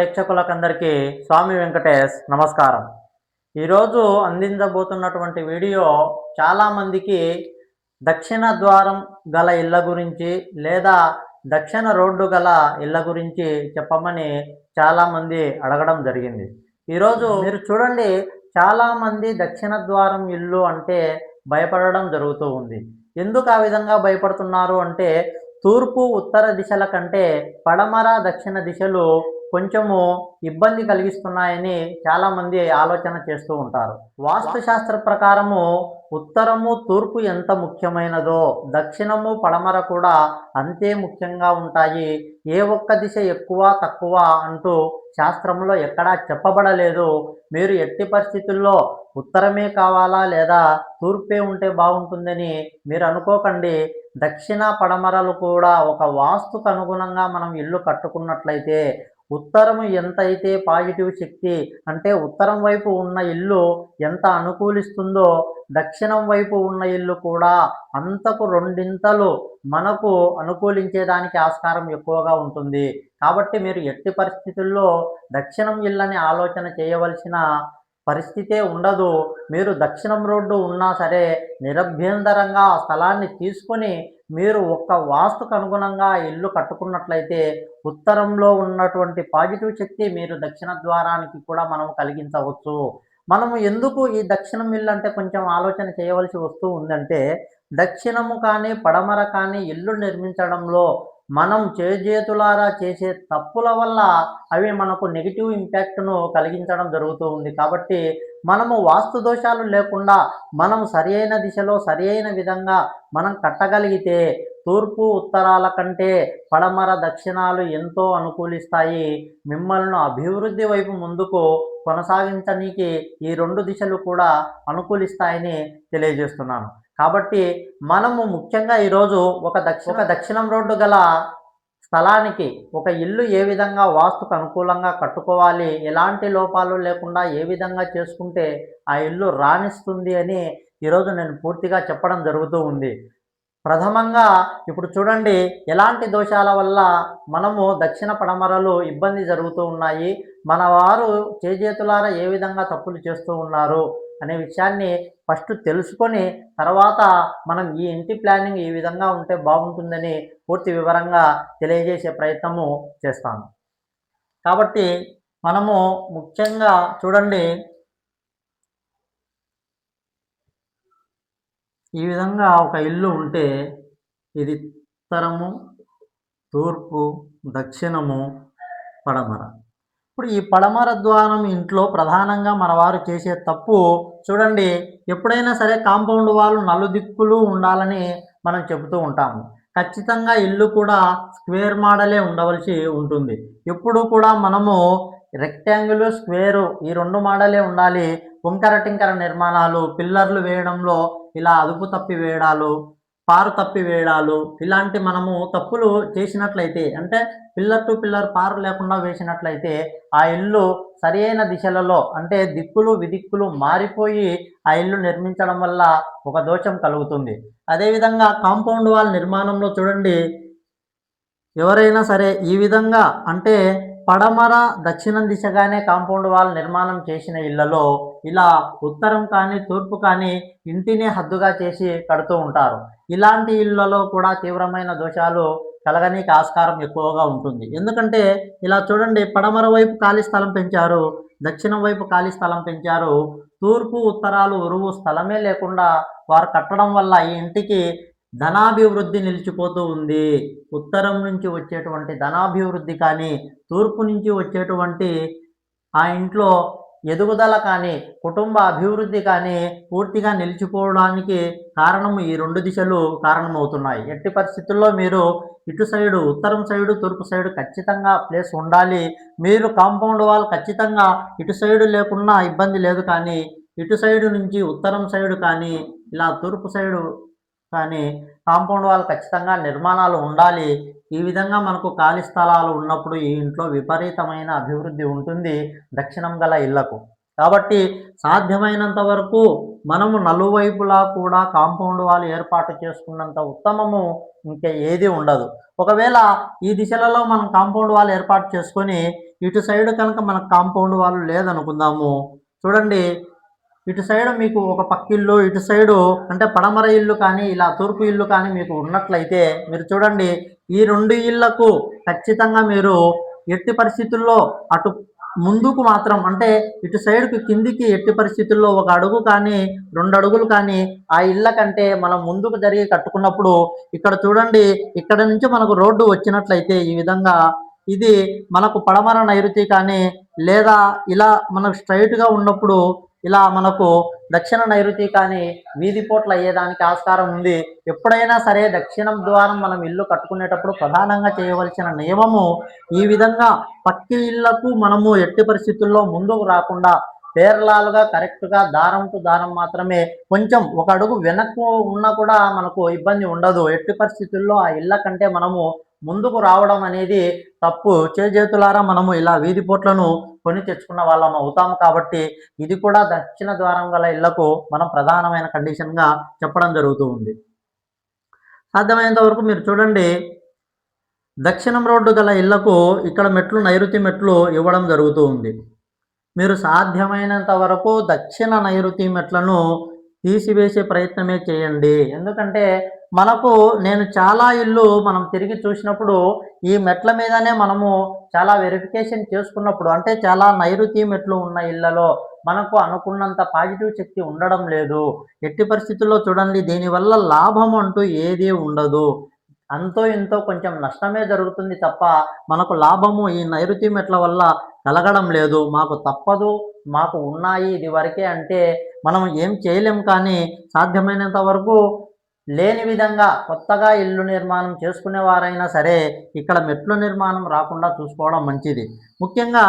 ప్రేక్షకులకందరికీ స్వామి వెంకటేష్ నమస్కారం. ఈరోజు అందించబోతున్నటువంటి వీడియో చాలామందికి దక్షిణ ద్వారం గల ఇళ్ళ గురించి లేదా దక్షిణ రోడ్డు గల ఇళ్ళ గురించి చెప్పమని చాలామంది అడగడం జరిగింది. ఈరోజు మీరు చూడండి చాలామంది దక్షిణ ద్వారం ఇల్లు అంటే భయపడడం జరుగుతూ ఉంది. ఎందుకు ఆ విధంగా భయపడుతున్నారు అంటే తూర్పు ఉత్తర దిశల కంటే పడమర దక్షిణ దిశలు కొంచెము ఇబ్బంది కలిగిస్తున్నాయని చాలామంది ఆలోచన చేస్తూ ఉంటారు. వాస్తుశాస్త్ర ప్రకారము ఉత్తరము తూర్పు ఎంత ముఖ్యమైనదో దక్షిణము పడమర కూడా అంతే ముఖ్యంగా ఉంటాయి. ఏ ఒక్క దిశ ఎక్కువ తక్కువ అంటూ శాస్త్రంలో ఎక్కడా చెప్పబడలేదు. మీరు ఎట్టి పరిస్థితుల్లో ఉత్తరమే కావాలా లేదా తూర్పే ఉంటే బాగుంటుందని మీరు అనుకోకండి. దక్షిణ పడమరలు కూడా ఒక వాస్తుకు అనుగుణంగా మనం ఇల్లు కట్టుకున్నట్లయితే ఉత్తరం ఎంత అయితే పాజిటివ్ శక్తి అంటే ఉత్తరం వైపు ఉన్న ఇల్లు ఎంత అనుకూలిస్తుందో దక్షిణం వైపు ఉన్న ఇల్లు కూడా అంతకు రెండింతలు మనకు అనుకూలించేదానికి ఆస్కారం ఎక్కువగా ఉంటుంది. కాబట్టి మీరు ఎట్టి పరిస్థితుల్లో దక్షిణం ఇల్లని ఆలోచన చేయవలసిన పరిస్థితే ఉండదు. మీరు దక్షిణం రోడ్డు ఉన్నా సరే నిరభ్యంతరంగా ఆ స్థలాన్ని తీసుకొని మీరు ఒక్క వాస్తుకు అనుగుణంగా ఇల్లు కట్టుకున్నట్లయితే ఉత్తరంలో ఉన్నటువంటి పాజిటివ్ శక్తి మీరు దక్షిణ ద్వారానికి కూడా మనం కలిగించవచ్చు. మనము ఎందుకు ఈ దక్షిణం ఇల్లు అంటే కొంచెం ఆలోచన చేయవలసి వస్తూ ఉందంటే దక్షిణము కానీ పడమర కానీ ఇల్లు నిర్మించడంలో మనం చేజేతులారా చేసే తప్పుల వల్ల అవి మనకు నెగిటివ్ ఇంపాక్ట్ను కలిగించడం జరుగుతూ ఉంది. కాబట్టి మనము వాస్తు దోషాలు లేకుండా మనం సరి అయిన దిశలో సరి అయిన విధంగా మనం కట్టగలిగితే తూర్పు ఉత్తరాల కంటే పడమర దక్షిణాలు ఎంతో అనుకూలిస్తాయి. మిమ్మల్ని అభివృద్ధి వైపు ముందుకు కొనసాగించడానికి ఈ రెండు దిశలు కూడా అనుకూలిస్తాయని తెలియజేస్తున్నాను. కాబట్టి మనము ముఖ్యంగా ఈరోజు ఒక దక్షి ఒక దక్షిణం రోడ్డు గల స్థలానికి ఒక ఇల్లు ఏ విధంగా వాస్తుకు అనుకూలంగా కట్టుకోవాలి ఎలాంటి లోపాలు లేకుండా ఏ విధంగా చేసుకుంటే ఆ ఇల్లు రాణిస్తుంది అని ఈరోజు నేను పూర్తిగా చెప్పడం జరుగుతూ ఉంది. ప్రథమంగా ఇప్పుడు చూడండి ఎలాంటి దోషాల వల్ల మనము దక్షిణ పడమరలు ఇబ్బంది జరుగుతూ ఉన్నాయి మన వారు చేజేతులారా ఏ విధంగా తప్పులు చేస్తూ ఉన్నారు అనే విషయాన్ని ఫస్ట్ తెలుసుకొని తర్వాత మనం ఈ ఇంటి ప్లానింగ్ ఈ విధంగా ఉంటే బాగుంటుందని పూర్తి వివరంగా తెలియజేసే ప్రయత్నము చేస్తాను. కాబట్టి మనము ముఖ్యంగా చూడండి. ఈ విధంగా ఒక ఇల్లు ఉంటే ఇది ఉత్తరము తూర్పు దక్షిణము పడమర. ఇప్పుడు ఈ పడమర ద్వారం ఇంట్లో ప్రధానంగా మన వారు చేసే తప్పు చూడండి ఎప్పుడైనా సరే కాంపౌండ్ వాళ్ళు నలుదిక్కులు ఉండాలని మనం చెబుతూ ఉంటాము. ఖచ్చితంగా ఇల్లు కూడా స్క్వేర్ మోడలే ఉండవలసి ఉంటుంది. ఎప్పుడు కూడా మనము రెక్టాంగిల్ స్క్వేరు ఈ రెండు మోడలే ఉండాలి. వంకర టింకర నిర్మాణాలు పిల్లర్లు వేయడంలో ఇలా అదుపు తప్పి వేయడాలు పారు తప్పి వేయడాలు ఇలాంటి మనము తప్పులు చేసినట్లయితే అంటే పిల్లర్ టు పిల్లర్ పారు లేకుండా వేసినట్లయితే ఆ ఇల్లు సరియైన దిశలలో అంటే దిక్కులు విదిక్కులు మారిపోయి ఆ ఇల్లు నిర్మించడం వల్ల ఒక దోషం కలుగుతుంది. అదేవిధంగా కాంపౌండ్ వాల్ నిర్మాణంలో చూడండి ఎవరైనా సరే ఈ విధంగా అంటే పడమర దక్షిణం దిశగానే కాంపౌండ్ వాల్ నిర్మాణం చేసిన ఇళ్ళలో ఇలా ఉత్తరం కానీ తూర్పు కానీ ఇంటిని హద్దుగా చేసి కడుతూ ఉంటారు. ఇలాంటి ఇళ్ళలో కూడా తీవ్రమైన దోషాలు కలగనీకి ఆస్కారం ఎక్కువగా ఉంటుంది. ఎందుకంటే ఇలా చూడండి పడమర వైపు ఖాళీ స్థలం పెంచారు దక్షిణం వైపు ఖాళీ స్థలం పెంచారు. తూర్పు ఉత్తరాలు ఉరువు స్థలమే లేకుండా వారు కట్టడం వల్ల ఈ ఇంటికి ధనాభివృద్ధి నిలిచిపోతూ ఉంది. ఉత్తరం నుంచి వచ్చేటువంటి ధనాభివృద్ధి కానీ తూర్పు నుంచి వచ్చేటువంటి ఆ ఇంట్లో ఎదుగుదల కానీ కుటుంబ అభివృద్ధి కానీ పూర్తిగా నిలిచిపోవడానికి కారణము ఈ రెండు దిశలు కారణమవుతున్నాయి. ఎట్టి పరిస్థితుల్లో మీరు ఇటు సైడు ఉత్తరం సైడు తూర్పు సైడు ఖచ్చితంగా ప్లేస్ ఉండాలి. మీరు కాంపౌండ్ వాల్ ఖచ్చితంగా ఇటు సైడు లేకున్నా ఇబ్బంది లేదు కానీ ఇటు సైడు నుంచి ఉత్తరం సైడు కానీ ఇలా తూర్పు సైడు కానీ కాంపౌండ్ వాల్ ఖచ్చితంగా నిర్మాణాలు ఉండాలి. ఈ విధంగా మనకు ఖాళీ స్థలాలు ఉన్నప్పుడు ఈ ఇంట్లో విపరీతమైన అభివృద్ధి ఉంటుంది దక్షిణం గల ఇళ్ళకు. కాబట్టి సాధ్యమైనంత వరకు మనము నలువైపులా కూడా కాంపౌండ్ వాల్ ఏర్పాటు చేసుకున్నంత ఉత్తమము ఇంకా ఏది ఉండదు. ఒకవేళ ఈ దిశలలో మనం కాంపౌండ్ వాల్ ఏర్పాటు చేసుకొని ఇటు సైడ్ కనుక మనకు కాంపౌండ్ వాళ్ళు లేదనుకుందాము. చూడండి ఇటు సైడ్ మీకు ఒక పక్క ఇల్లు ఇటు సైడు అంటే పడమర ఇల్లు కానీ ఇలా తూర్పు ఇల్లు కానీ మీకు ఉన్నట్లయితే మీరు చూడండి ఈ రెండు ఇళ్ళకు ఖచ్చితంగా మీరు ఎట్టి పరిస్థితుల్లో అటు ముందుకు మాత్రం అంటే ఇటు సైడ్కి కిందికి ఎట్టి పరిస్థితుల్లో ఒక అడుగు కానీ రెండు అడుగులు కానీ ఆ ఇళ్ళ కంటే మనం ముందుకు జరిగి కట్టుకున్నప్పుడు ఇక్కడ చూడండి ఇక్కడ నుంచి మనకు రోడ్డు వచ్చినట్లయితే ఈ విధంగా ఇది మనకు పడమర నైరుతి కానీ లేదా ఇలా మనకు స్ట్రైట్గా ఉన్నప్పుడు ఇలా మనకు దక్షిణ నైరుతి కానీ వీధి పోట్లు అయ్యేదానికి ఆస్కారం ఉంది. ఎప్పుడైనా సరే దక్షిణం ద్వారం మనం ఇల్లు కట్టుకునేటప్పుడు ప్రధానంగా చేయవలసిన నియమము ఈ విధంగా పక్కి ఇళ్ళకు మనము ఎట్టి పరిస్థితుల్లో ముందుకు రాకుండా పేర్లాలుగా కరెక్ట్గా దారం టు దారం మాత్రమే కొంచెం ఒక అడుగు వెనక్కు ఉన్నా కూడా మనకు ఇబ్బంది ఉండదు. ఎట్టి పరిస్థితుల్లో ఆ ఇళ్ళ కంటే మనము ముందుకు రావడం అనేది తప్పు. చేజేతులారా మనము ఇలా వీధి పోట్లను కొని తెచ్చుకున్న వాళ్ళం అవుతాము కాబట్టి ఇది కూడా దక్షిణ ద్వారం గల ఇళ్ళకు మనం ప్రధానమైన కండిషన్గా చెప్పడం జరుగుతూ ఉంది. సాధ్యమైనంత వరకు మీరు చూడండి. దక్షిణం రోడ్డు గల ఇళ్ళకు ఇక్కడ మెట్లు నైరుతి మెట్లు ఇవ్వడం జరుగుతూ ఉంది. మీరు సాధ్యమైనంత వరకు దక్షిణ నైరుతి మెట్లను తీసివేసే ప్రయత్నమే చేయండి. ఎందుకంటే మనకు నేను చాలా ఇల్లు మనం తిరిగి చూసినప్పుడు ఈ మెట్ల మీదనే మనము చాలా వెరిఫికేషన్ చేసుకున్నప్పుడు అంటే చాలా నైరుతి మెట్లు ఉన్న ఇళ్ళలో మనకు అనుకున్నంత పాజిటివ్ శక్తి ఉండడం లేదు. ఎట్టి పరిస్థితుల్లో చూడండి దీనివల్ల లాభం అంటూ ఏదీ ఉండదు. అంతో ఇంతో కొంచెం నష్టమే జరుగుతుంది తప్ప మనకు లాభము ఈ నైరుతి మెట్ల వల్ల కలగడం లేదు. మాకు తప్పదు మాకు ఉన్నాయి ఇది వరకే అంటే మనం ఏం చేయలేం కానీ సాధ్యమైనంత వరకు లేని విధంగా కొత్తగా ఇల్లు నిర్మాణం చేసుకునే వారైనా సరే ఇక్కడ మెట్లు నిర్మాణం రాకుండా చూసుకోవడం మంచిది. ముఖ్యంగా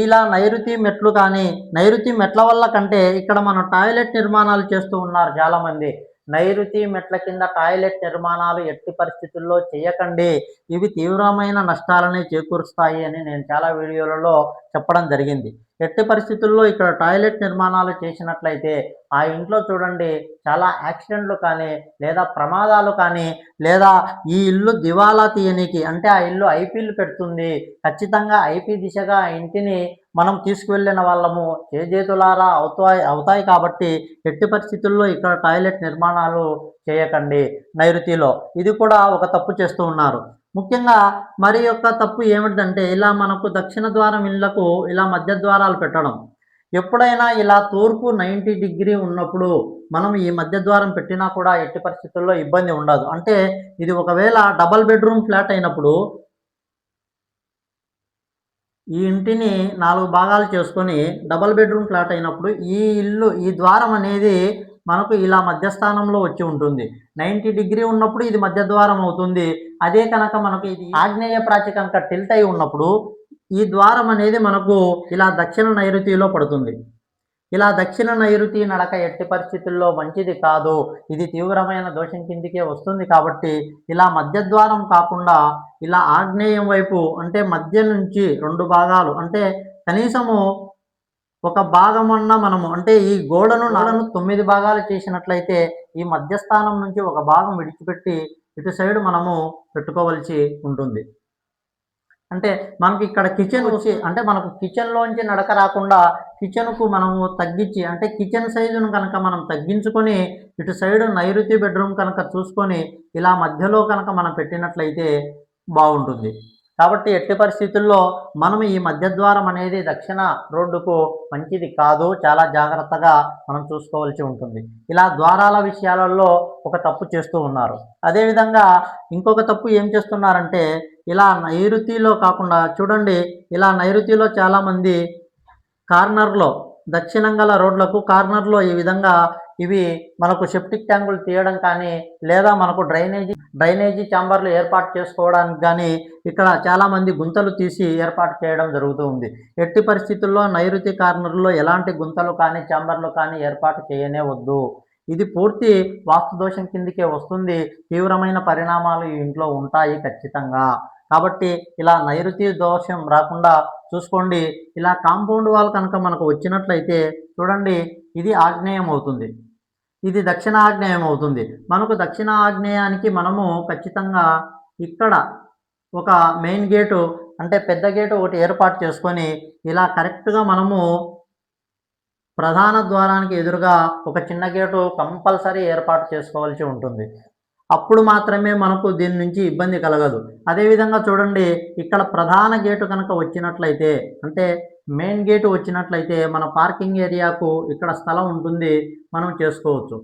ఇలా నైరుతి మెట్లు కానీ నైరుతి మెట్ల వల్ల కంటే ఇక్కడ మనం టాయిలెట్ నిర్మాణాలు చేస్తూ ఉన్నారు చాలామంది. నైరుతి మెట్ల కింద టాయిలెట్ నిర్మాణాలు ఎట్టి పరిస్థితుల్లో చేయకండి. ఇవి తీవ్రమైన నష్టాలని చేకూరుస్తాయి అని నేను చాలా వీడియోలలో చెప్పడం జరిగింది. ఎట్టి పరిస్థితుల్లో ఇక్కడ టాయిలెట్ నిర్మాణాలు చేసినట్లయితే ఆ ఇంట్లో చూడండి చాలా యాక్సిడెంట్లు కానీ లేదా ప్రమాదాలు కానీ లేదా ఈ ఇల్లు దివాలా తీయనికి అంటే ఆ ఇల్లు ఐపీలు పెడుతుంది. ఖచ్చితంగా ఐపీ దిశగా ఆ ఇంటిని మనం తీసుకువెళ్ళిన వాళ్ళము చేజేతులారా అవుతాయి అవుతాయి కాబట్టి ఎట్టి పరిస్థితుల్లో ఇక్కడ టాయిలెట్ నిర్మాణాలు చేయకండి నైరుతిలో. ఇది కూడా ఒక తప్పు చేస్తూ ఉన్నారు. ముఖ్యంగా మరి యొక్క తప్పు ఏమిటంటే ఇలా మనకు దక్షిణ ద్వారం ఇళ్ళకు ఇలా మధ్య ద్వారాలు పెట్టడం. ఎప్పుడైనా ఇలా తూర్పు నైంటీ డిగ్రీ ఉన్నప్పుడు మనం ఈ మధ్య ద్వారం పెట్టినా కూడా ఎట్టి పరిస్థితుల్లో ఇబ్బంది ఉండదు. అంటే ఇది ఒకవేళ డబల్ బెడ్రూమ్ ఫ్లాట్ అయినప్పుడు ఈ ఇంటిని నాలుగు భాగాలు చేసుకొని డబల్ బెడ్రూమ్ ఫ్లాట్ అయినప్పుడు ఈ ఇల్లు ఈ ద్వారం అనేది మనకు ఇలా మధ్యస్థానంలో వచ్చి ఉంటుంది. నైంటీ డిగ్రీ ఉన్నప్పుడు ఇది మధ్య ద్వారం అవుతుంది. అదే కనుక మనకు ఇది ఆగ్నేయ ప్రాచి కనుక టిల్ట్ అయి ఉన్నప్పుడు ఈ ద్వారం అనేది మనకు ఇలా దక్షిణ నైరుతిలో పడుతుంది. ఇలా దక్షిణ నైరుతి నడక ఎట్టి పరిస్థితుల్లో మంచిది కాదు. ఇది తీవ్రమైన దోషం కిందికే వస్తుంది కాబట్టి ఇలా మధ్య ద్వారం కాకుండా ఇలా ఆగ్నేయం వైపు అంటే మధ్య నుంచి రెండు భాగాలు అంటే కనీసము ఒక భాగమన్న మనము అంటే ఈ గోడను నాలను తొమ్మిది భాగాలు చేసినట్లయితే ఈ మధ్యస్థానం నుంచి ఒక భాగం విడిచిపెట్టి ఇటు సైడ్ మనము పెట్టుకోవలసి ఉంటుంది. అంటే మనకి ఇక్కడ కిచెన్ వచ్చి అంటే మనకు కిచెన్లోంచి నడక రాకుండా కిచెన్కు మనము తగ్గించి అంటే కిచెన్ సైజును కనుక మనం తగ్గించుకొని ఇటు సైడ్ నైరుతి బెడ్రూమ్ కనుక చూసుకొని ఇలా మధ్యలో కనుక మనం పెట్టినట్లయితే బాగుంటుంది. కాబట్టి ఎట్టి పరిస్థితుల్లో మనం ఈ మధ్యద్వారం అనేది దక్షిణ రోడ్డుకు మంచిది కాదు. చాలా జాగ్రత్తగా మనం చూసుకోవాల్సి ఉంటుంది. ఇలా ద్వారాల విషయాలలో ఒక తప్పు చేస్తూ ఉన్నారు. అదేవిధంగా ఇంకొక తప్పు ఏం చేస్తున్నారంటే ఇలా నైరుతిలో కాకుండా చూడండి ఇలా నైరుతిలో చాలామంది కార్నర్లో దక్షిణం గల రోడ్లకు కార్నర్లో ఈ విధంగా ఇవి మనకు సెప్టిక్ ట్యాంకులు తీయడం కానీ లేదా మనకు డ్రైనేజీ డ్రైనేజీ ఛాంబర్లు ఏర్పాటు చేసుకోవడానికి కానీ ఇక్కడ చాలామంది గుంతలు తీసి ఏర్పాటు చేయడం జరుగుతూ ఉంది. ఎట్టి పరిస్థితుల్లో నైరుతి కార్నర్లో ఎలాంటి గుంతలు కానీ ఛాంబర్లు కానీ ఏర్పాటు చేయనే వద్దు ఇది పూర్తి వాస్తు దోషం కిందికే వస్తుంది. తీవ్రమైన పరిణామాలు ఈ ఇంట్లో ఉంటాయి ఖచ్చితంగా. కాబట్టి ఇలా నైరుతి దోషం రాకుండా చూసుకోండి. ఇలా కాంపౌండ్ వాల్ కనుక మనకు వచ్చినట్లయితే చూడండి ఇది ఆగ్నేయం అవుతుంది ఇది దక్షిణ ఆగ్నేయం అవుతుంది మనకు దక్షిణ ఆగ్నేయానికి మనము ఖచ్చితంగా ఇక్కడ ఒక మెయిన్ గేటు అంటే పెద్ద గేటు ఒకటి ఏర్పాటు చేసుకొని ఇలా కరెక్ట్గా మనము ప్రధాన ద్వారానికి ఎదురుగా ఒక చిన్న గేటు కంపల్సరీ ఏర్పాటు చేసుకోవాల్సి ఉంటుంది. అప్పుడు మాత్రమే మనకు దీని నుంచి ఇబ్బంది కలగదు. అదేవిధంగా చూడండి ఇక్కడ ప్రధాన గేటు కనుక వచ్చినట్లయితే అంటే మెయిన్ గేటు వచ్చినట్లయితే మన పార్కింగ్ ఏరియాకు ఇక్కడ స్థలం ఉంటుంది మనం చేసుకోవచ్చు.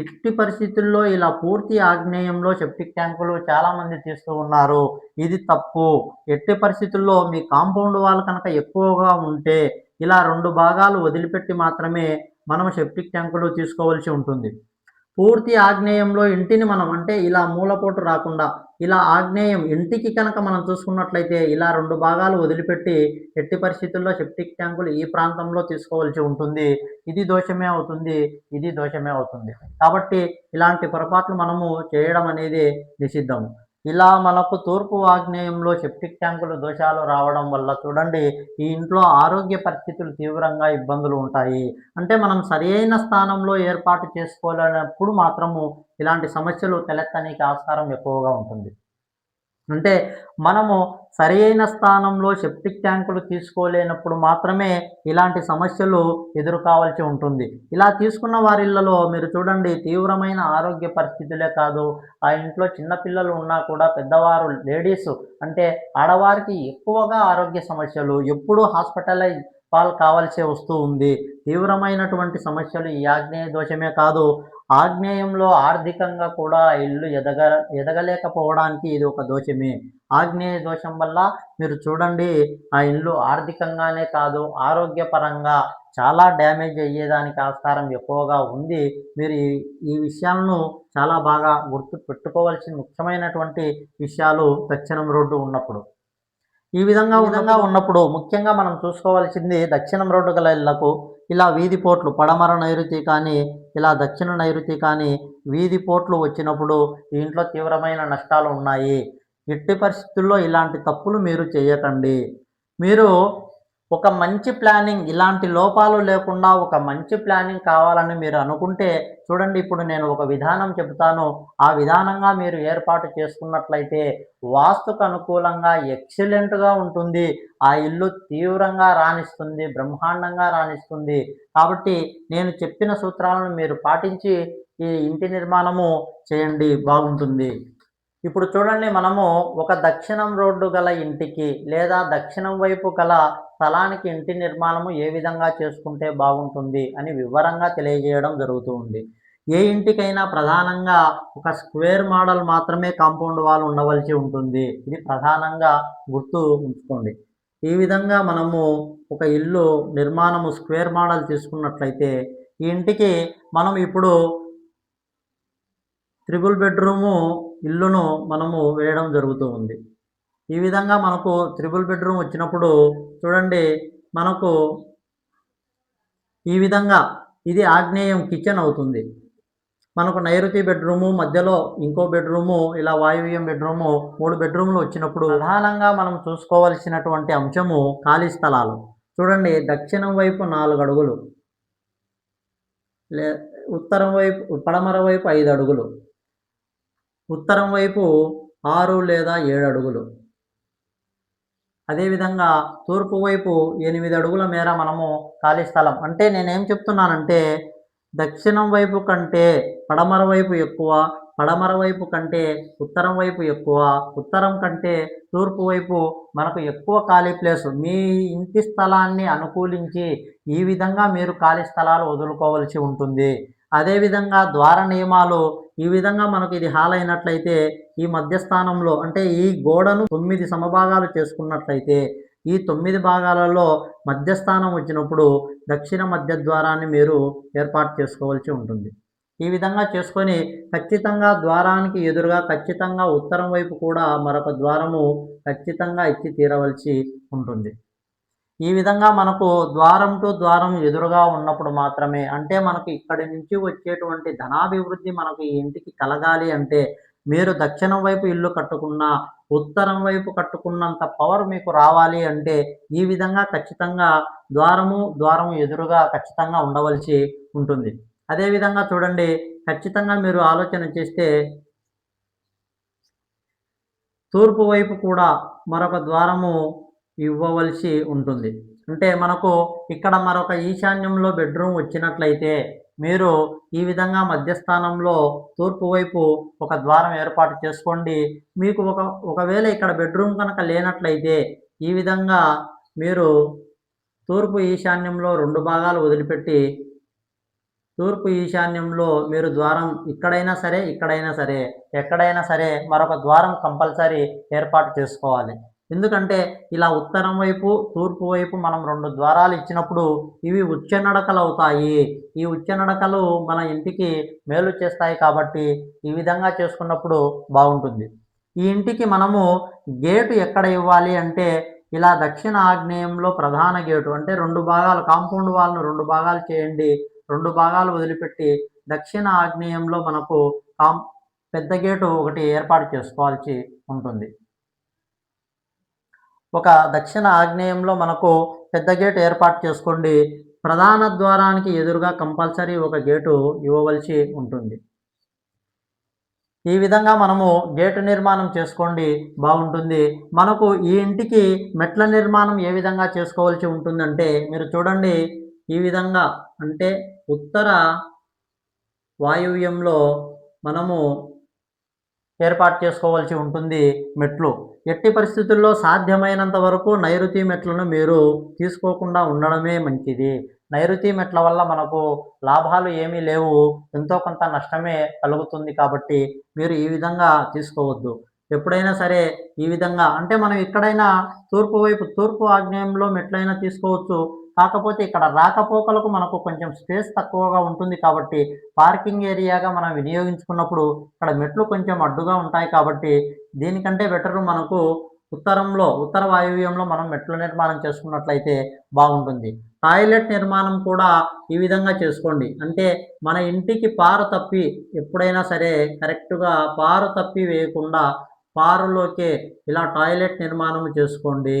ఇట్టి పరిస్థితుల్లో ఇలా పూర్తి ఆగ్నేయంలో సెప్టిక్ ట్యాంకులు చాలామంది తీస్తూ ఉన్నారు. ఇది తప్పు. ఎట్టి పరిస్థితుల్లో మీ కాంపౌండ్ వాల్ కనుక ఎక్కువగా ఉంటే ఇలా రెండు భాగాలు వదిలిపెట్టి మాత్రమే మనం సెప్టిక్ ట్యాంకులు తీసుకోవాల్సి ఉంటుంది. పూర్తి ఆగ్నేయంలో ఇంటిని మనం అంటే ఇలా మూలపోటు రాకుండా ఇలా ఆగ్నేయం ఇంటికి కనుక మనం చూసుకున్నట్లయితే ఇలా రెండు భాగాలు వదిలిపెట్టి ఎట్టి పరిస్థితుల్లో సెప్టిక్ ట్యాంకులు ఈ ప్రాంతంలో తీసుకోవాల్సి ఉంటుంది. ఇది దోషమే అవుతుంది ఇది దోషమే అవుతుంది. కాబట్టి ఇలాంటి పొరపాట్లు మనము చేయడం అనేది నిషిద్ధము. ఇలా మనకు తూర్పు ఆగ్నేయంలో సెప్టిక్ ట్యాంకులు దోషాలు రావడం వల్ల చూడండి ఈ ఇంట్లో ఆరోగ్య పరిస్థితులు తీవ్రంగా ఇబ్బందులు ఉంటాయి. అంటే మనం సరైన స్థానంలో ఏర్పాటు చేసుకోలేనప్పుడు మాత్రము ఇలాంటి సమస్యలు తలెత్తడానికి ఆస్కారం ఎక్కువగా ఉంటుంది. అంటే మనము సరైన స్థానంలో సెప్టిక్ ట్యాంకులు తీసుకోలేనప్పుడు మాత్రమే ఇలాంటి సమస్యలు ఎదుర్కోవాల్సి ఉంటుంది. ఇలా తీసుకున్న వారిళ్ళలో మీరు చూడండి తీవ్రమైన ఆరోగ్య పరిస్థితులే కాదు. ఆ ఇంట్లో చిన్నపిల్లలు ఉన్నా కూడా పెద్దవారు లేడీస్ అంటే ఆడవారికి ఎక్కువగా ఆరోగ్య సమస్యలు ఎప్పుడూ హాస్పిటలైజ్ పాలు కావాల్సి వస్తూ ఉంది. తీవ్రమైనటువంటి సమస్యలు ఈ ఆగ్నేయ దోషమే కాదు. ఆగ్నేయంలో ఆర్థికంగా కూడా ఇల్లు ఎదగ ఎదగలేకపోవడానికి ఇది ఒక దోషమే. ఆగ్నేయ దోషం వల్ల మీరు చూడండి ఆ ఇల్లు ఆర్థికంగానే కాదు ఆరోగ్యపరంగా చాలా డ్యామేజ్ అయ్యేదానికి ఆస్కారం ఎక్కువగా ఉంది. మీరు ఈ విషయాలను చాలా బాగా గుర్తు పెట్టుకోవాల్సిన ముఖ్యమైనటువంటి విషయాలు దక్షిణం రోడ్డు ఉన్నప్పుడు. ఈ విధంగా విధంగా ఉన్నప్పుడు ముఖ్యంగా మనం చూసుకోవాల్సింది దక్షిణం రోడ్డు గల ఇళ్ళకు ఇలా వీధి పోట్లు పడమర నైరుతి కానీ ఇలా దక్షిణ నైరుతి కానీ వీధి పోట్లు వచ్చినప్పుడు ఇంట్లో తీవ్రమైన నష్టాలు ఉన్నాయి. ఎట్టి పరిస్థితుల్లో ఇలాంటి తప్పులు మీరు చేయకండి. మీరు ఒక మంచి ప్లానింగ్ ఇలాంటి లోపాలు లేకుండా ఒక మంచి ప్లానింగ్ కావాలని మీరు అనుకుంటే చూడండి ఇప్పుడు నేను ఒక విధానం చెబుతాను. ఆ విధానంగా మీరు ఏర్పాటు చేసుకున్నట్లయితే వాస్తుకు అనుకూలంగా ఎక్సలెంట్గా ఉంటుంది. ఆ ఇల్లు తీవ్రంగా రాణిస్తుంది బ్రహ్మాండంగా రాణిస్తుంది. కాబట్టి నేను చెప్పిన సూత్రాలను మీరు పాటించి ఈ ఇంటి నిర్మాణము చేయండి బాగుంటుంది. ఇప్పుడు చూడండి మనము ఒక దక్షిణం రోడ్డు గల ఇంటికి లేదా దక్షిణం వైపు గల స్థలానికి ఇంటి నిర్మాణము ఏ విధంగా చేసుకుంటే బాగుంటుంది అని వివరంగా తెలియజేయడం జరుగుతూ ఉంది. ఏ ఇంటికైనా ప్రధానంగా ఒక స్క్వేర్ మోడల్ మాత్రమే కాంపౌండ్ వాల్ ఉండవలసి ఉంటుంది. ఇది ప్రధానంగా గుర్తు ఉంచుకోండి. ఈ విధంగా మనము ఒక ఇల్లు నిర్మాణము స్క్వేర్ మోడల్ తీసుకున్నట్లయితే ఈ ఇంటికి మనం ఇప్పుడు త్రిబుల్ బెడ్రూము ఇల్లును మనము వేయడం జరుగుతూ ఉంది. ఈ విధంగా మనకు త్రిబుల్ బెడ్రూమ్ వచ్చినప్పుడు చూడండి మనకు ఈ విధంగా ఇది ఆగ్నేయం కిచెన్ అవుతుంది. మనకు నైరుతి బెడ్రూము మధ్యలో ఇంకో బెడ్రూము ఇలా వాయువ్యం బెడ్రూము మూడు బెడ్రూమ్లు వచ్చినప్పుడు ప్రధానంగా మనం చూసుకోవాల్సినటువంటి అంశము ఖాళీ స్థలాలు. చూడండి దక్షిణం వైపు నాలుగు అడుగులు లే ఉత్తరం వైపు పడమర వైపు ఐదు అడుగులు. ఉత్తరం వైపు ఆరు లేదా ఏడు అడుగులు. అదేవిధంగా తూర్పు వైపు ఎనిమిది అడుగుల మేర మనము ఖాళీ స్థలం. అంటే నేనేం చెప్తున్నానంటే దక్షిణం వైపు కంటే పడమర వైపు ఎక్కువ పడమర వైపు కంటే ఉత్తరం వైపు ఎక్కువ ఉత్తరం కంటే తూర్పు వైపు మనకు ఎక్కువ ఖాళీ ప్లేస్. మీ ఇంటి స్థలాన్ని అనుకూలించి ఈ విధంగా మీరు ఖాళీ స్థలాలు వదులుకోవలసి ఉంటుంది. అదేవిధంగా ద్వార నియమాలు ఈ విధంగా మనకు ఇది హాల్ అయినట్లయితే ఈ మధ్యస్థానంలో అంటే ఈ గోడను తొమ్మిది సమభాగాలు చేసుకున్నట్లయితే ఈ తొమ్మిది భాగాలలో మధ్యస్థానం వచ్చినప్పుడు దక్షిణ మధ్య ద్వారాన్ని మీరు ఏర్పాటు చేసుకోవాల్సి ఉంటుంది. ఈ విధంగా చేసుకొని ఖచ్చితంగా ద్వారానికి ఎదురుగా ఖచ్చితంగా ఉత్తరం వైపు కూడా మరొక ద్వారము ఖచ్చితంగా ఇచ్చి తీరవలసి ఉంటుంది. ఈ విధంగా మనకు ద్వారం టు ద్వారం ఎదురుగా ఉన్నప్పుడు మాత్రమే అంటే మనకు ఇక్కడి నుంచి వచ్చేటువంటి ధనాభివృద్ధి మనకు ఈ ఇంటికి కలగాలి అంటే మీరు దక్షిణం వైపు ఇల్లు కట్టుకున్న ఉత్తరం వైపు కట్టుకున్నంత పవర్ మీకు రావాలి అంటే ఈ విధంగా ఖచ్చితంగా ద్వారము ద్వారము ఎదురుగా ఖచ్చితంగా ఉండవలసి ఉంటుంది. అదేవిధంగా చూడండి ఖచ్చితంగా మీరు ఆలోచన చేస్తే తూర్పు వైపు కూడా మరొక ద్వారము ఇవ్వవలసి ఉంటుంది. అంటే మనకు ఇక్కడ మరొక ఈశాన్యంలో బెడ్రూమ్ వచ్చినట్లయితే మీరు ఈ విధంగా మధ్యస్థానంలో తూర్పు వైపు ఒక ద్వారం ఏర్పాటు చేసుకోండి. మీకు ఒక ఒకవేళ ఇక్కడ బెడ్రూమ్ కనుక లేనట్లయితే ఈ విధంగా మీరు తూర్పు ఈశాన్యంలో రెండు భాగాలు వదిలిపెట్టి తూర్పు ఈశాన్యంలో మీరు ద్వారం ఇక్కడైనా సరే ఇక్కడైనా సరే ఎక్కడైనా సరే మరొక ద్వారం కంపల్సరీ ఏర్పాటు చేసుకోవాలి. ఎందుకంటే ఇలా ఉత్తరం వైపు తూర్పు వైపు మనం రెండు ద్వారాలు ఇచ్చినప్పుడు ఇవి ఉచ్చనడకలు అవుతాయి ఈ ఉచ్చనడకలు మన ఇంటికి మేలు చేస్తాయి కాబట్టి ఈ విధంగా చేసుకున్నప్పుడు బాగుంటుంది. ఈ ఇంటికి మనము గేటు ఎక్కడ ఇవ్వాలి అంటే ఇలా దక్షిణ ఆగ్నేయంలో ప్రధాన గేటు అంటే రెండు భాగాలు కాంపౌండ్ వాళ్ళను రెండు భాగాలు చేయండి. రెండు భాగాలు వదిలిపెట్టి దక్షిణ ఆగ్నేయంలో మనకు కాం పెద్ద గేటు ఒకటి ఏర్పాటు చేసుకోవాల్సి ఉంటుంది. ఒక దక్షిణ ఆగ్నేయంలో మనకు పెద్ద గేటు ఏర్పాటు చేసుకోండి. ప్రధాన ద్వారానికి ఎదురుగా కంపల్సరీ ఒక గేటు ఇవ్వవలసి ఉంటుంది. ఈ విధంగా మనము గేటు నిర్మాణం చేసుకోండి. బాగుంటుంది. మనకు ఈ ఇంటికి మెట్ల నిర్మాణం ఏ విధంగా చేసుకోవాల్సి ఉంటుందంటే మీరు చూడండి. ఈ విధంగా అంటే ఉత్తర వాయువ్యంలో మనము ఏర్పాటు చేసుకోవాల్సి ఉంటుంది మెట్లు. ఎట్టి పరిస్థితుల్లో సాధ్యమైనంత వరకు నైరుతి మెట్లను మీరు తీసుకోకుండా ఉండడమే మంచిది. నైరుతి మెట్ల వల్ల మనకు లాభాలు ఏమీ లేవు. ఎంతో కొంత నష్టమే కలుగుతుంది కాబట్టి మీరు ఈ విధంగా తీసుకోవద్దు. ఎప్పుడైనా సరే ఈ విధంగా అంటే మనం ఎక్కడైనా తూర్పు వైపు తూర్పు ఆగ్నేయంలో మెట్లైనా తీసుకోవచ్చు. కాకపోతే ఇక్కడ రాకపోకలకు మనకు కొంచెం స్పేస్ తక్కువగా ఉంటుంది కాబట్టి పార్కింగ్ ఏరియాగా మనం వినియోగించుకున్నప్పుడు ఇక్కడ మెట్లు కొంచెం అడ్డుగా ఉంటాయి కాబట్టి దీనికంటే బెటర్ మనకు ఉత్తరంలో ఉత్తర వాయువ్యంలో మనం మెట్ల నిర్మాణం చేసుకున్నట్లయితే బాగుంటుంది. టాయిలెట్ నిర్మాణం కూడా ఈ విధంగా చేసుకోండి. అంటే మన ఇంటికి పారు తప్పి ఎప్పుడైనా సరే కరెక్ట్గా పారు తప్పి వేయకుండా పారులోకే ఇలా టాయిలెట్ నిర్మాణం చేసుకోండి.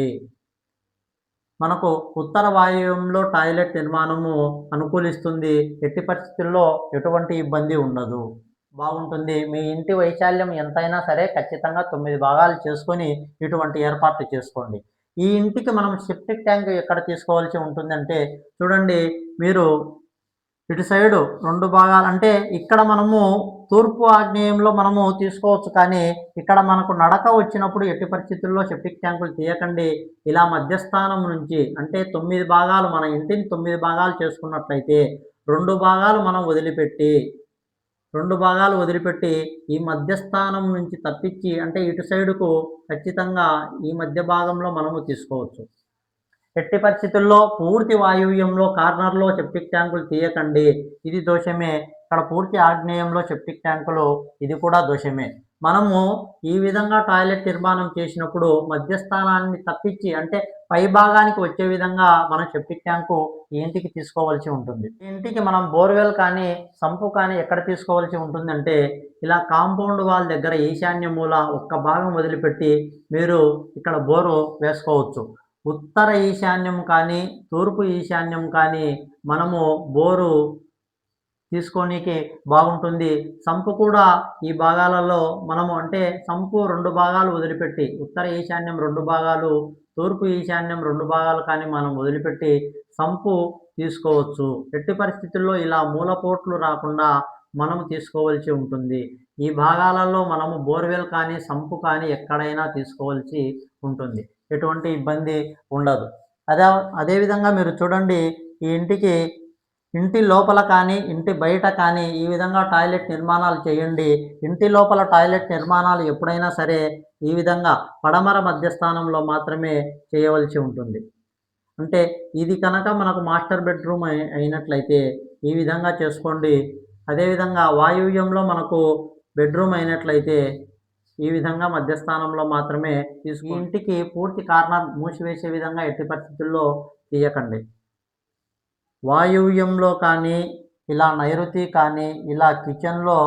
మనకు ఉత్తర వాయువ్యంలో టాయిలెట్ నిర్మాణము అనుకూలిస్తుంది. ఎట్టి పరిస్థితుల్లో ఎటువంటి ఇబ్బంది ఉండదు. బాగుంటుంది. మీ ఇంటి వైశాల్యం ఎంతైనా సరే ఖచ్చితంగా తొమ్మిది భాగాలు చేసుకొని ఇటువంటి ఏర్పాట్లు చేసుకోండి. ఈ ఇంటికి మనం సెప్టిక్ ట్యాంక్ ఎక్కడ తీసుకోవాల్సి ఉంటుందంటే చూడండి మీరు ఇటు సైడు రెండు భాగాలు అంటే ఇక్కడ మనము తూర్పు ఆగ్నేయంలో మనము తీసుకోవచ్చు కానీ ఇక్కడ మనకు నడక వచ్చినప్పుడు ఎట్టి పరిస్థితుల్లో సెప్టిక్ ట్యాంకులు తీయకండి. ఇలా మధ్యస్థానం నుంచి అంటే తొమ్మిది భాగాలు మన ఇంటిని తొమ్మిది భాగాలు చేసుకున్నట్లయితే రెండు భాగాలు మనం వదిలిపెట్టి రెండు భాగాలు వదిలిపెట్టి ఈ మధ్యస్థానం నుంచి తప్పించి అంటే ఇటు సైడుకు ఖచ్చితంగా ఈ మధ్య భాగంలో మనము తీసుకోవచ్చు. ఎట్టి పరిస్థితుల్లో పూర్తి వాయువ్యంలో కార్నర్లో సెప్టిక్ ట్యాంకులు తీయకండి. ఇది దోషమే. ఇక్కడ పూర్తి ఆగ్నేయంలో సెప్టిక్ ట్యాంకులు ఇది కూడా దోషమే. మనము ఈ విధంగా టాయిలెట్ నిర్మాణం చేసినప్పుడు మధ్యస్థానాన్ని తప్పించి అంటే పై భాగానికి వచ్చే విధంగా మనం సెప్టిక్ ట్యాంకు ఇంటికి తీసుకోవాల్సి ఉంటుంది. ఇంటికి మనం బోర్వెల్ కానీ సంపు కానీ ఎక్కడ తీసుకోవాల్సి ఉంటుందంటే ఇలా కాంపౌండ్ వాల్ దగ్గర ఈశాన్య మూల ఒక్క భాగం వదిలిపెట్టి మీరు ఇక్కడ బోరు వేసుకోవచ్చు. ఉత్తర ఈశాన్యం కానీ తూర్పు ఈశాన్యం కానీ మనము బోరు తీసుకోనికి బాగుంటుంది. సంపు కూడా ఈ భాగాలలో మనము అంటే సంపు రెండు భాగాలు వదిలిపెట్టి ఉత్తర ఈశాన్యం రెండు భాగాలు తూర్పు ఈశాన్యం రెండు భాగాలు కానీ మనం వదిలిపెట్టి సంపు తీసుకోవచ్చు. ఎట్టి పరిస్థితుల్లో ఇలా మూలపోట్లు రాకుండా మనము తీసుకోవలసి ఉంటుంది. ఈ భాగాలలో మనము బోర్వెల్ కానీ సంపు కానీ ఎక్కడైనా తీసుకోవాల్సి ఉంటుంది. ఎటువంటి ఇబ్బంది ఉండదు. అదే అదేవిధంగా మీరు చూడండి ఈ ఇంటికి ఇంటి లోపల కానీ ఇంటి బయట కానీ ఈ విధంగా టాయిలెట్ నిర్మాణాలు చేయండి. ఇంటి లోపల టాయిలెట్ నిర్మాణాలు ఎప్పుడైనా సరే ఈ విధంగా పడమర మధ్యస్థానంలో మాత్రమే చేయవలసి ఉంటుంది. అంటే ఇది కనుక మనకు మాస్టర్ బెడ్రూమ్ అయినట్లయితే ఈ విధంగా చేసుకోండి. అదేవిధంగా వాయువ్యంలో మనకు బెడ్రూమ్ అయినట్లయితే ఈ విధంగా మధ్యస్థానంలో మాత్రమే తీసుకు ఇంటికి పూర్తి కార్నర్ మూసివేసే విధంగా ఎట్టి పరిస్థితుల్లో తీయకండి. వాయువ్యంలో కానీ ఇలా నైరుతి కానీ ఇలా కిచెన్లో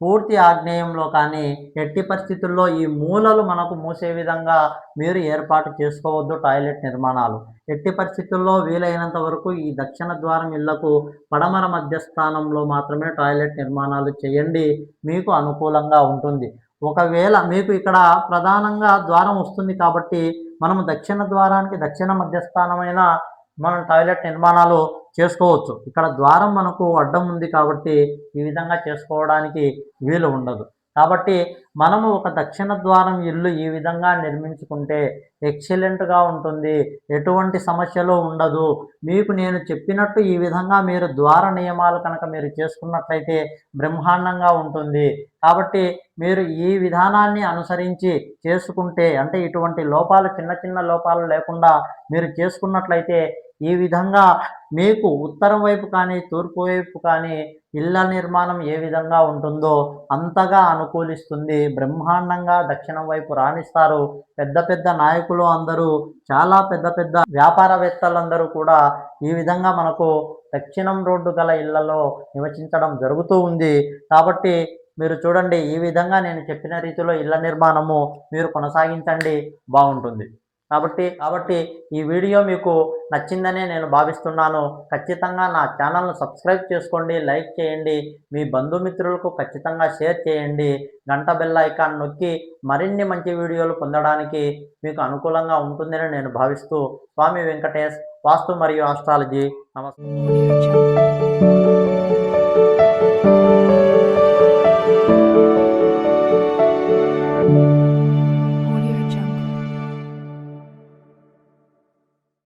పూర్తి ఆగ్నేయంలో కానీ ఎట్టి పరిస్థితుల్లో ఈ మూలలు మనకు మూసే విధంగా మీరు ఏర్పాటు చేసుకోవద్దు టాయిలెట్ నిర్మాణాలు. ఎట్టి పరిస్థితుల్లో వీలైనంత వరకు ఈ దక్షిణ ద్వారం ఇళ్ళకు పడమర మధ్య స్థానంలో మాత్రమే టాయిలెట్ నిర్మాణాలు చేయండి మీకు అనుకూలంగా ఉంటుంది. ఒకవేళ మీకు ఇక్కడ ప్రధానంగా ద్వారం వస్తుంది కాబట్టి మనము దక్షిణ ద్వారానికి దక్షిణ మధ్యస్థానమైన మనం టాయిలెట్ నిర్మాణాలు చేసుకోవచ్చు. ఇక్కడ ద్వారం మనకు అడ్డం ఉంది కాబట్టి ఈ విధంగా చేసుకోవడానికి వీలు ఉండదు. కాబట్టి మనము ఒక దక్షిణ ద్వారం ఇల్లు ఈ విధంగా నిర్మించుకుంటే ఎక్సలెంట్గా ఉంటుంది. ఎటువంటి సమస్యలు ఉండదు. మీకు నేను చెప్పినట్టు ఈ విధంగా మీరు ద్వార నియమాలు కనుక మీరు చేసుకున్నట్లయితే బ్రహ్మాండంగా ఉంటుంది. కాబట్టి మీరు ఈ విధానాన్ని అనుసరించి చేసుకుంటే అంటే ఇటువంటి లోపాలు చిన్న చిన్న లోపాలు లేకుండా మీరు చేసుకున్నట్లయితే ఈ విధంగా మీకు ఉత్తరం వైపు కానీ తూర్పు వైపు కానీ ఇళ్ళ నిర్మాణం ఏ విధంగా ఉంటుందో అంతగా అనుకూలిస్తుంది. బ్రహ్మాండంగా దక్షిణం వైపు రాణిస్తారు. పెద్ద పెద్ద నాయకులు అందరూ చాలా పెద్ద పెద్ద వ్యాపారవేత్తలందరూ కూడా ఈ విధంగా మనకు దక్షిణం రోడ్డు గల ఇళ్ళలో నివసించడం జరుగుతూ ఉంది. కాబట్టి మీరు చూడండి ఈ విధంగా నేను చెప్పిన రీతిలో ఇళ్ళ నిర్మాణము మీరు కొనసాగించండి. బాగుంటుంది. కాబట్టి కాబట్టి ఈ వీడియో మీకు నచ్చిందనే నేను భావిస్తున్నాను. ఖచ్చితంగా నా ఛానల్ను సబ్స్క్రైబ్ చేసుకోండి లైక్ చేయండి మీ బంధుమిత్రులకు ఖచ్చితంగా షేర్ చేయండి. గంట బెల్ ఐకాన్ నొక్కి మరిన్ని మంచి వీడియోలు పొందడానికి మీకు అనుకూలంగా ఉంటుందని నేను భావిస్తూ స్వామి వెంకటేష్ వాస్తు మరియు ఆస్ట్రాలజీ నమస్కారం.